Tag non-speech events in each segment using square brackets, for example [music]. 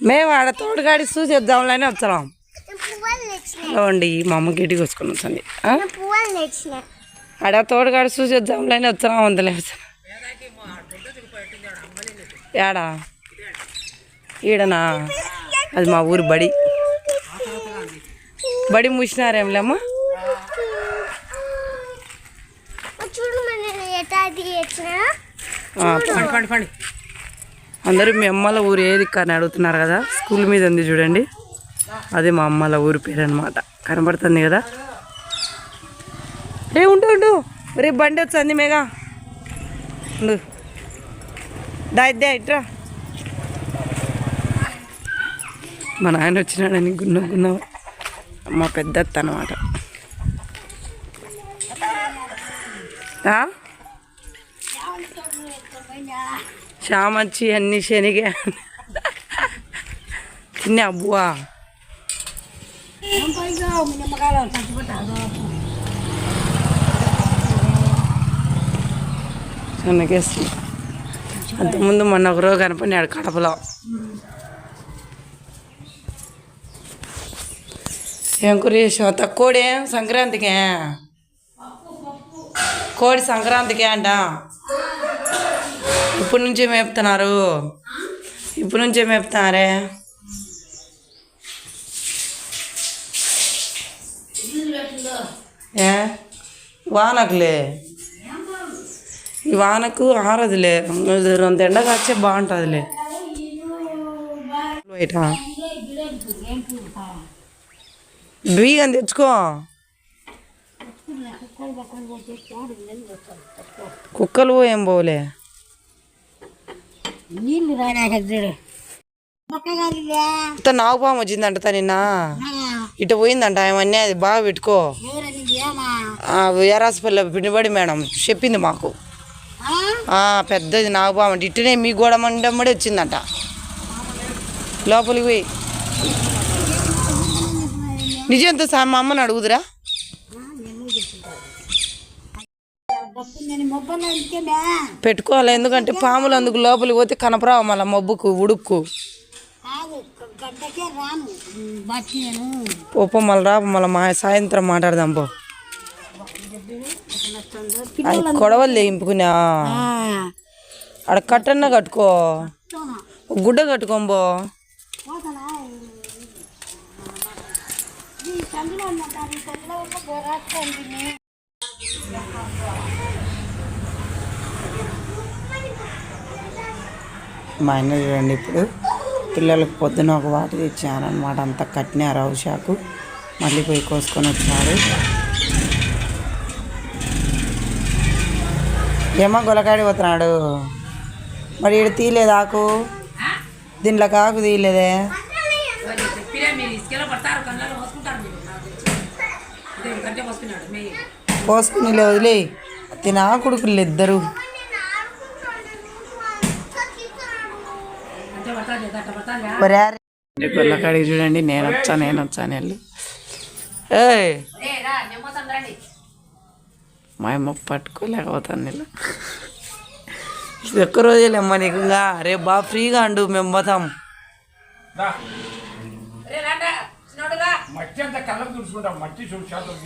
మేము ఆడ తోడుగాడి చూసి వద్దాంలని వచ్చాం. అండి మా అమ్మ గిటికి వచ్చుకుని వచ్చింది. తెచ్చిన ఆడ తోడుగాడి చూసి వద్దాంలని వచ్చాం వందలే ఏడా ఈడనా? అది మా ఊరు బడి. బడి మూసినారేంలేమ్మా ఎటా తెచ్చిన ఆ, అందరూ మీ అమ్మల ఊరు ఏది కానీ అడుగుతున్నారు కదా స్కూల్ మీద ఉంది చూడండి. అదే మా అమ్మల ఊరి పేరు అనమాట కనబడుతుంది కదా? ఏ ఉండు ఉండు. రేపు బండి వచ్చింది మేఘా. ఉండు. దాయిద్దే ఇట్రా. మా నాయన వచ్చినాడని గున్న గున్న. మా పెద్ద అనమాట చామచ్చి అన్ని శనిగే తిన్నా అబ్బువా శనగేసి అంతకుముందు మొన్న ఒక రోజు కనపడినాడు కడపలో ఏం కూర చేసావు అత్త కోడి సంక్రాంతికే కోడి సంక్రాంతికే అంట ఇప్పటి నుంచే మేపుతున్నారు ఇప్పటి నుంచే మేపుతున్నారే ఏ? వానకులే. ఈ వానకు ఆరదులే. రెండు ఎండ కాచే బాగుంటుందిలే. బయట తెచ్చుకో. కుక్కలు ఏం పోలే నీళ్ళు ఇంత నాగుపాము వచ్చిందంట నిన్న. ఇటు పోయిందంట ఏమన్నీ అది బాగా పెట్టుకో. వీరాసపల్లి పిండిబడి మేడం చెప్పింది మాకు. ఆ, పెద్దది నాగుపాము అంటే ఇట్టునే మీ గోడ మండమ్మడి వచ్చిందంట. లోపలికి పోయి. నిజంతో సా మా అమ్మని అడుగుదురా? పెట్టుకోవాలి ఎందుకంటే పాములు అందుకు లోపలికి పోతే కనపరావు మళ్ళీ మబ్బుకు ఉడుక్కు పోపో మళ్ళీ రా మళ్ళీ మా సాయంత్రం మాట్లాడదాం పో అది కొడవలు ఇంపుకున్నా ఆడ కట్టన్న కట్టుకో గుడ్డ కట్టుకోంబో ఉన్నట్టు మా ఆయన చూడండి ఇప్పుడు. పిల్లలకు పొద్దున ఒక వాటి తెచ్చారనమాట అంతా కట్టినారు అవశాకు మళ్ళీ పోయి కోసుకొని వచ్చారు. ఏమో గొలకాడి పోతున్నాడు. మరి ఈడ తీయలేదు ఆకు. దీంట్లో కాకు తీయలేదే. కోసుకుని వదిలే. తిన కొడుకులు ఇద్దరు. గొల్లకాడికి చూడండి నేను వచ్చా నేను వచ్చా నెల్లు ఏయ్. మా అమ్మ పట్టుకోలేకపోతాను నేను ఇది ఒక్క రోజేలేమ్మా నీకు ఇంకా. రేపు బాగా ఫ్రీగా అండు మేము పోతాం. మట్టి అంతా కళ్ళకు తుడుచుకుంటాం మట్టి శాతం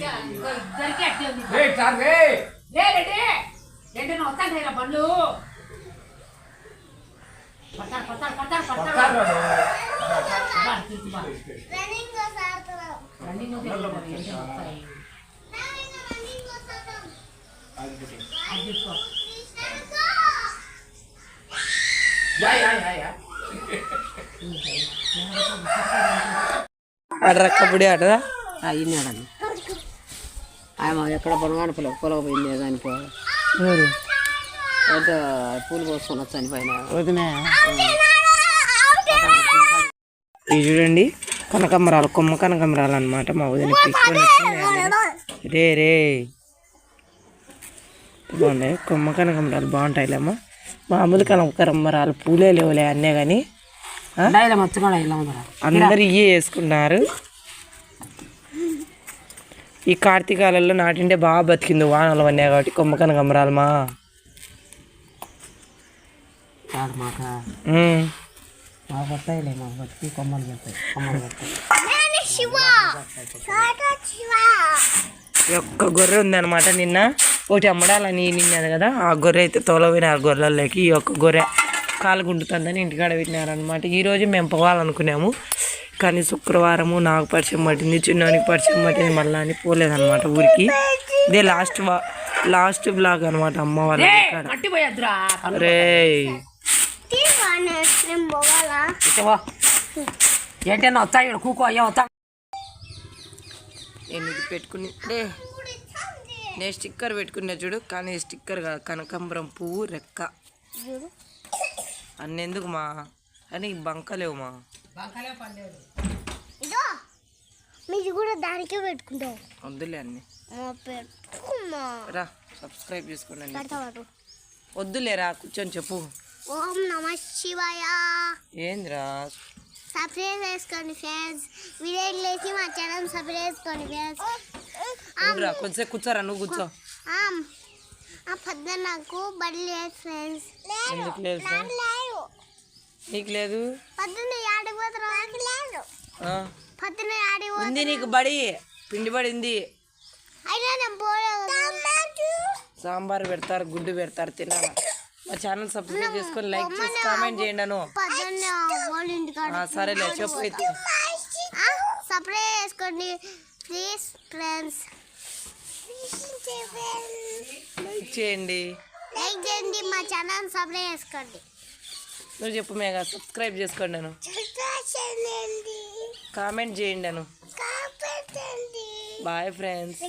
రే చాలు రే పట్టాలు రా. రన్నింగ్ ఆడుతున్నావు యా, యా, యా, యా. అడరక్కబుడి ఆడదా అయినాడని ఆమె ఎక్కడ పొలం పొలం పోయింది దానికి. పూలు కోసుకొని వదినా. ఇవి చూడండి కనకమ్మరాలు కొమ్మ కనకమ్మరాలు అనమాట మా వదిన తీసుకొని వచ్చింది రే రే. బాగున్నాయి కొమ్మ కనకమ్మరాలు బాగుంటాయిలేమ్మా. మామూలు కనకమ్మరాలు పూలే లేవులే అన్నీ కానీ అందరు ఇవే వేసుకున్నారు. ఈ కార్తీకాలలో నాటింటే బాగా బతికింది వానలు అన్నాయి కాబట్టి కొమ్మ కనకమ్మరాలు మా. కాదు మాక. వస్తాయిలే వచ్చి కొమ్మలు పెడతాయి కొమ్మలు పెడతాయి. నేను శివ. తాత శివ. ఈ ఒక్క గొర్రె ఉందన్నమాట నిన్న. ఒకటి అమ్మడాలని నిన్నది కదా ఆ గొర్రె అయితే తోలపోయినారు గొర్రెల్లోకి. ఈ ఒక్క గొర్రె కాలు గుంటుతుందని ఇంటికాడ పెట్టినారనమాట ఈరోజు మేము పోవాలనుకున్నాము కానీ శుక్రవారము నాకు పరిచయం పట్టింది చిన్నోనికి పరిచయం పట్టింది మళ్ళీ అని పోలేదన్నమాట ఊరికి. ఇదే లాస్ట్ లాస్ట్ బ్లాగ్ అనమాట అమ్మ వాళ్ళ ఇంటికాడ. ఏంటన్నా వస్తా ఇక్కడ కూకో అయ్యా వస్తా. నేను ఇది పెట్టుకుని డే. నేను స్టిక్కర్ పెట్టుకున్నా చూడు కానీ స్టిక్కర్ కాదు కనకాంబరం పువ్వు రెక్క. అన్నెందుకు మా? అని బంకలేవు మా. ఇదో మీరు కూడా దానికే పెట్టుకుంటావు. వద్దులే అన్ని. రా సబ్స్క్రైబ్ చేసుకోండి వద్దులేరా కూర్చొని చెప్పు. ఓం నమ శివాయ. ఏందిరా? సబ్స్క్రైబ్ చేసుకోండి ఫ్రెండ్స్. వీడియో లేచి మా ఛానల్ సబ్స్క్రైబ్ చేసుకోండి ఫ్రెండ్స్. రా? కొంచెం కూర్చోరా నువ్వు కూర్చో. ఆ పొద్దున నాకు బడి లేదు ఫ్రెండ్స్. ఎందుకు లేదు నీకు లేదు. పొద్దున్న నాకు లేదు. ఆ, పొద్దున్న ఆడికి ఉంది నీకు బడి. పిండి బడి ఉంది. అయినా నేను పోలేదు. సాంబార్ పెడతారు గుడ్డు పెడతారు తినాలా. మా ఛానల్ సబ్స్క్రైబ్ చేసుకొని లైక్ చేసి కామెంట్ చేయండి అను సరేలే చెప్పు. అయితే సబ్స్క్రైబ్ చేసుకోండి. Please friends. లైక్ చేయండి. లైక్ చేయండి మా ఛానల్ సబ్స్క్రైబ్ చేసుకోండి. నువ్వు చెప్పు మేఘా. సబ్స్క్రైబ్ చేసుకోండి అను. కామెంట్ చేయండి అను. Bye friends.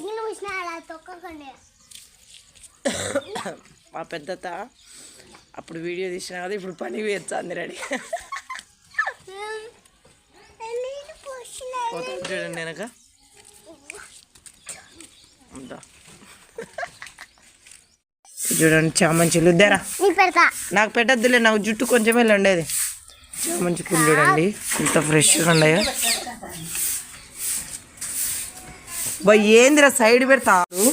[coughs] మా పెద్దత అప్పుడు వీడియో తీసిన కదా ఇప్పుడు పని వేస్తుంది రెడీ. పోతాను చూడండి వెనక. అంతా చూడండి చామంచులు. దేరా నీ పెడతా. నాకు పెట్టద్దులే నాకు జుట్టు కొంచెమే ఉండేది. చామంచి పూలు చూడండి ఇంత ఫ్రెష్గా ఉన్నాయో? బా ఏందిరా సైడ్ పెడతారు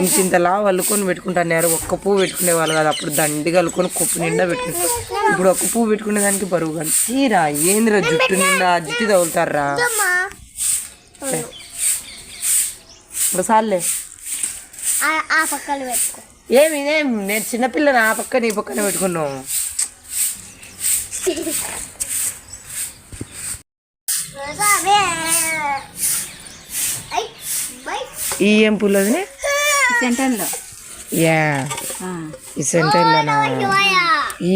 ఇంత ఇంతలా వల్లుకొని పెట్టుకుంటున్నారు ఒక్క పువ్వు పెట్టుకునే వాళ్ళు కదా. అప్పుడు దండి కలుకొని కొప్పు నిండా పెట్టుకుంటారు ఇప్పుడు ఒక్క పువ్వు పెట్టుకునే దానికి బరువు కానీ తీరా ఏందిరా జుట్టు నిండా జుట్టు తగులుతారా? ఇప్పుడు సార్లే. ఏమి నేను చిన్నపిల్లని ఆ పక్క నీ పక్కన పెట్టుకున్నావు. బై. ఈ ఏం సెంటర్లో. యా. ఈ సెంటర్లోనా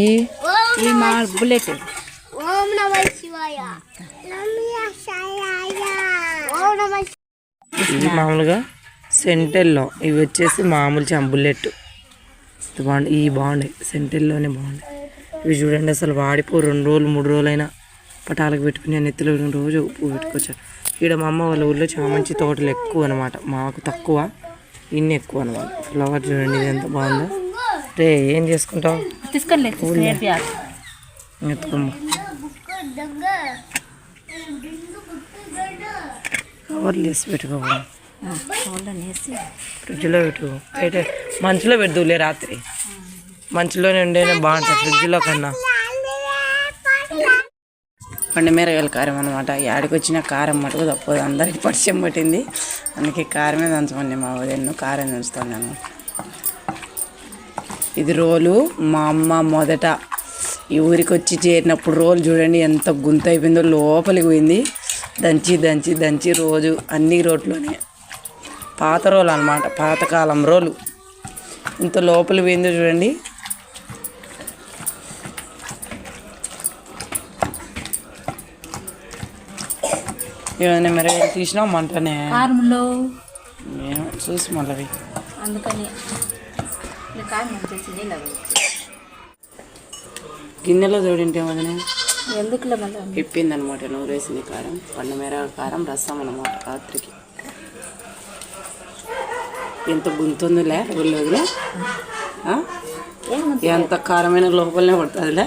ఈ? ఈ మా బుల్లెట్. ఓం నమ శివాయ. ఇది మామూలుగా సెంటెల్లో ఇవి వచ్చేసి మామూలు చంబుల్లెట్ ఇది బాగుంది. ఈ బాగుండే సెంటెల్లోనే బాగుంది. ఇవి చూడండి అసలు వాడిపో రెండు రోజులు మూడు రోజులైనా పటాలకు పెట్టుకుని నెత్తిలో రోజు పువ్వు పెట్టుకోవచ్చు. ఈడ మా అమ్మ వాళ్ళ ఊళ్ళో చామంచి తోటలు ఎక్కువ అనమాట మాకు తక్కువ. ఇన్ని ఎక్కువ అనమాట ఫ్లవర్ చూడండి ఇది ఎంత బాగుందో. రే ఏం చేసుకుంటావు? ఎత్తుకోమ్మ. దొంగ కవర్లు వేసి. పెట్టుకోవడం ఫ్రిడ్జ్లో పెట్టు బయట మంచులో పెడుతులే రాత్రి. మంచులోనే ఉండేనే బాగుంటుంది ఫ్రిడ్జ్లో కన్నా. పండుమిరగాయల కారం అనమాట యాడికి వచ్చిన కారం మటుకు తప్పదు. అందరికి పరిచయం పట్టింది. అందుకే కారమే దంచమండి మా వదిన. కారం దంచుతాను అనమాట ఇది రోలు. మా అమ్మ మొదట ఈ ఊరికి వచ్చి చేరినప్పుడు రోలు చూడండి ఎంత గుంత అయిపోయిందో లోపలికి పోయింది. దంచి దంచి దంచి రోజు అన్ని రోట్లోనే. పాత రోలు అనమాట పాతకాలం రోలు. ఇంత లోపలికి పోయిందో చూడండి. ఏమైనా మెరగలు తీసినా మంటనే. కారంలో? చూసి మళ్ళీ అందుకని. గిన్నెలో చూడింటే వదిన. ఎందుకులే మళ్ళీ? ఇప్పింది అనమాట నూరేసింది కారం పండు మేర కారం రసం అనమాట రాత్రికి. ఎంత గుంతుందిలే వదిలే ఎంత కారమైన లోపలనే పడుతుందిలే.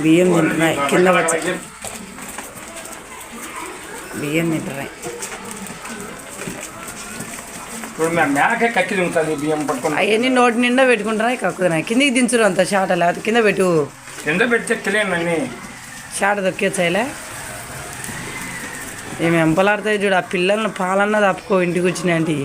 బియ్యం తింటున్నాయి. కింద వచ్చి బియ్యం తింటున్నాయి ఇప్పుడు నా మేనకే కక్కి తింటుంది బియ్యం పట్టుకుని. అవన్నీ నోటి నిండా పెట్టుకుంటున్నాయి కక్కుతున్నాయి కిందికి దించురు అంత షాట లేకపోతే కింద పెట్టు. కింద పెడితే ఎక్కలేను అన్నీ షాట్ దొక్కేచ్చాయిలే ఏమి ఎంపలాడతాయి చూడు ఆ పిల్లల్ని పాలన్న తప్పుకో ఇంటికి వచ్చినాయంటి